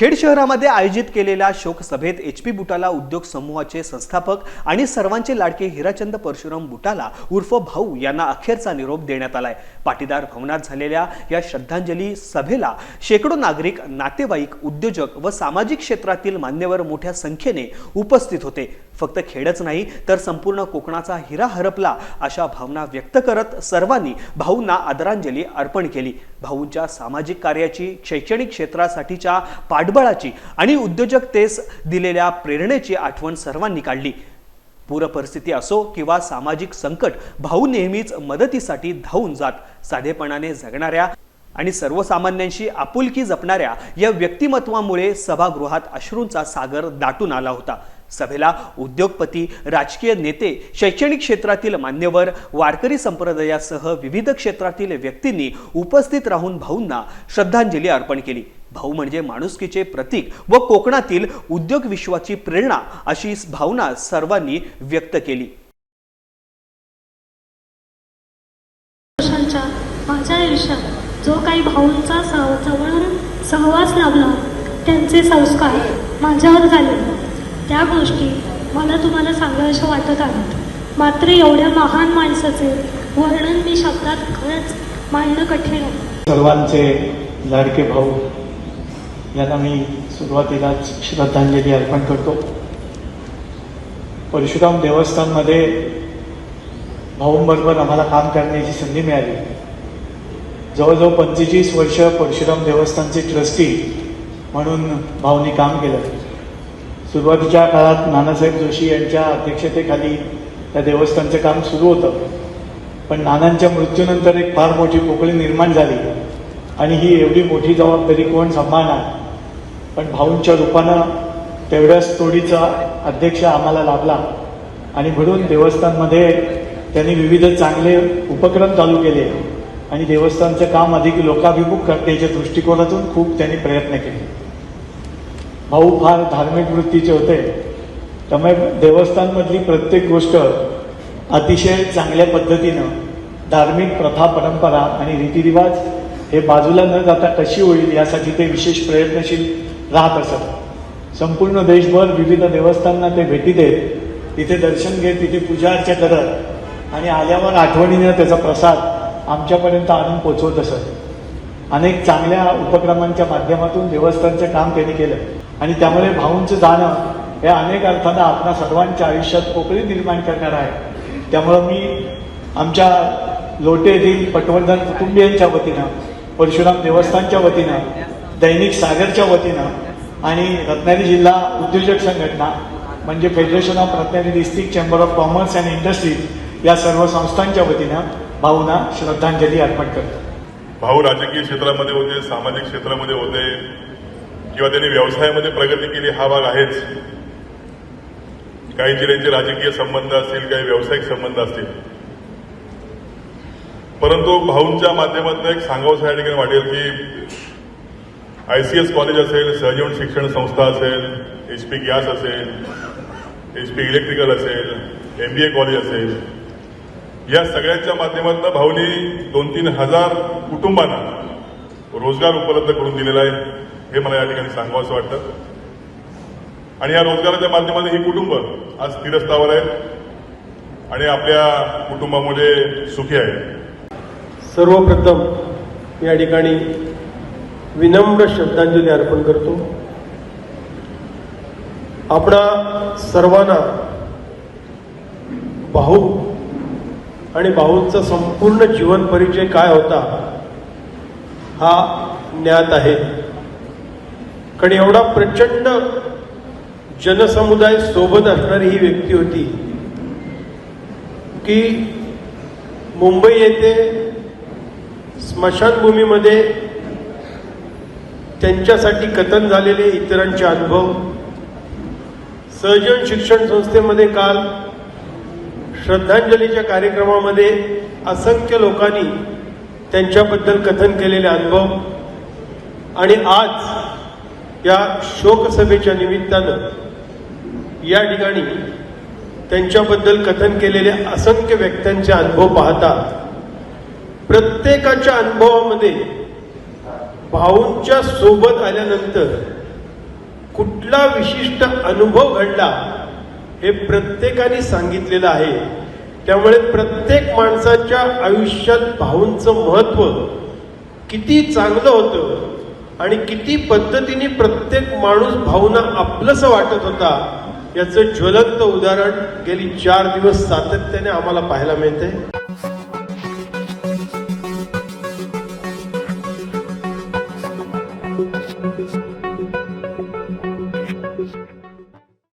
खेड शहरामध्ये आयोजित केलेल्या शोकसभेत एच पी बुटाला उद्योग समूहाचे संस्थापक आणि सर्वांचे लाडके हिराचंद परशुराम बुटाला उर्फ भाऊ यांना अखेरचा निरोप देण्यात आलाय. पाटीदार भवनात झालेल्या या श्रद्धांजली सभेला शेकडो नागरिक नातेवाईक उद्योजक व सामाजिक क्षेत्रातील मान्यवर मोठ्या संख्येने उपस्थित होते. फक्त खेडच नाही तर संपूर्ण कोकणाचा हिरा हरपला अशा भावना व्यक्त करत सर्वांनी भाऊंना आदरांजली अर्पण केली. भाऊंच्या सामाजिक कार्याची शैक्षणिक क्षेत्रासाठीच्या पाठबळाची आणि उद्योजकतेस दिलेल्या प्रेरणेची आठवण सर्वांनी काढली. पूरपरिस्थिती असो किंवा सामाजिक संकट भाऊ नेहमीच मदतीसाठी धावून जात. साधेपणाने जगणाऱ्या आणि सर्वसामान्यांशी आपुलकी जपणाऱ्या या व्यक्तिमत्वामुळे सभागृहात अश्रूंचा सागर दाटून आला होता. सभेला उद्योगपती राजकीय नेते शैक्षणिक क्षेत्रातील मान्यवर वारकरी संप्रदायासह विविध क्षेत्रातील व्यक्तींनी उपस्थित राहून भाऊंना श्रद्धांजली अर्पण केली. भाऊ म्हणजे माणुसकीचे प्रतीक व कोकणातील उद्योग विश्वाची प्रेरणा अशी भावना सर्वांनी व्यक्त केली. माझ्या आयुष्यात जो काही भाऊंचा सहवास लाभला त्यांचे संस्कार माझ्यावर झाले. त्या गोष्टी मला तुम्हाला सांगाव्याशा वाटत आहेत मात्र एवढ्या महान माणसाचे वर्णन मी शब्दात खरंच मांडणं कठीण आहे. सर्वांचे लाडके भाऊ यांना मी सुरुवातीलाच श्रद्धांजली अर्पण करतो. परशुराम देवस्थानमध्ये भाऊंबरोबर आम्हाला काम करण्याची संधी मिळाली. जवळजवळ पंचेचाळीस वर्ष परशुराम देवस्थानचे ट्रस्टी म्हणून भाऊंनी काम केलं. सुरुवातीच्या काळात नानासाहेब जोशी यांच्या अध्यक्षतेखाली त्या देवस्थानचं काम सुरू होतं. पण नानांच्या मृत्यूनंतर एक फार मोठी पोकळी निर्माण झाली आणि ही एवढी मोठी जबाबदारी कोण सांभाळणार? पण भाऊंच्या रूपानं तेवढ्याच तोडीचा अध्यक्ष आम्हाला लाभला आणि म्हणून देवस्थानमध्ये त्यांनी विविध चांगले उपक्रम चालू केले आणि देवस्थानचं काम अधिक लोकाभिमुख करण्याच्या दृष्टिकोनातून खूप त्यांनी प्रयत्न केले. भाऊ फार धार्मिक वृत्तीचे होते. त्यामुळे देवस्थानमधली प्रत्येक गोष्ट अतिशय चांगल्या पद्धतीनं धार्मिक प्रथा परंपरा आणि रीतिरिवाज हे बाजूला न जाता कशी होईल यासाठी ते विशेष प्रयत्नशील राहत असत. संपूर्ण देशभर विविध देवस्थांना ते भेटी देत तिथे दर्शन घेत तिथे पूजा अर्चा करत आणि आल्यावर आठवणीनं त्याचा प्रसाद आमच्यापर्यंत आणून पोचवत असत. अनेक चांगल्या उपक्रमांच्या माध्यमातून देवस्थानचं काम त्यांनी केलं. आणि त्यामुळे भाऊंचं जाणं हे अनेक अर्थानं आपल्या सर्वांच्या आयुष्यात पोकळी निर्माण करणार आहे. त्यामुळं मी आमच्या लोटे येथील पटवर्धन कुटुंबियांच्या वतीनं परशुराम देवस्थानच्या वतीनं दैनिक सागरच्या वतीनं आणि रत्नागिरी जिल्हा उद्योजक संघटना म्हणजे federation of Ratnagiri district chamber of commerce and industries या सर्व संस्थांच्या वतीनं भाऊना श्रद्धांजली अर्पण करतो. भाऊ राजकीय क्षेत्रामध्ये होते सामाजिक क्षेत्रामध्ये होते किंवा त्यांनी व्यवसायामध्ये प्रगती केली हा भाग आहेच. काही जिल्ह्यांचे राजकीय संबंध असतील काही व्यावसायिक संबंध असतील. परंतु भाऊंच्या माध्यमातून एक सांगावंसं या ठिकाणी वाटेल की आयसीएस कॉलेज असेल सहजीवन शिक्षण संस्था असेल एच पी गॅस असेल एच पी इलेक्ट्रिकल असेल एम बी ए कॉलेज असेल या सगळ्यांच्या माध्यमातून भाऊनी दोन तीन हजार कुटुंबांना रोजगार उपलब्ध करून दिलेला आहे. हे मला या ठिकाणी सांगावं वाटतं. आणि या रोजगाराच्या माध्यमातून ही कुटुंब आज स्थिरस्थावर आहेत आणि आपल्या कुटुंबामध्ये सुखी आहेत. सर्वप्रथम या ठिकाणी विनम्र श्रद्धांजली अर्पण करतो. आपणा सर्वांना भाऊ आणि भाऊंचा संपूर्ण जीवन परिचय काय होता हा ज्ञात आहे. कारण एवढा प्रचंड जनसमुदाय सोबत असणारी ही व्यक्ती होती की मुंबई येथे स्मशानभूमीमध्ये त्यांच्यासाठी कथन झालेले इतरांचे अनुभव. सहजीवन शिक्षण संस्थेमध्ये काल श्रद्धांजलीच्या कार्यक्रमामध्ये असंख्य लोकांनी त्यांच्याबद्दल कथन केलेले अनुभव. आणि आज या शोकसभेच्या निमित्तानं या ठिकाणी त्यांच्याबद्दल कथन केलेले असंख्य व्यक्त्यांचे अनुभव पाहता प्रत्येकाच्या अनुभवामध्ये भाऊंच्या सोबत आल्यानंतर कुठला विशिष्ट अनुभव घडला हे प्रत्येकाने सांगितलेलं आहे. त्यामुळे प्रत्येक माणसाच्या आयुष्यात भाऊंचं महत्त्व किती चांगलं होतं आणि किती पद्धतीने प्रत्येक माणूस भावना आपलंसं वाटत होता याचं ज्वलंत उदाहरण गेली चार दिवस सातत्याने आम्हाला पाहायला मिळते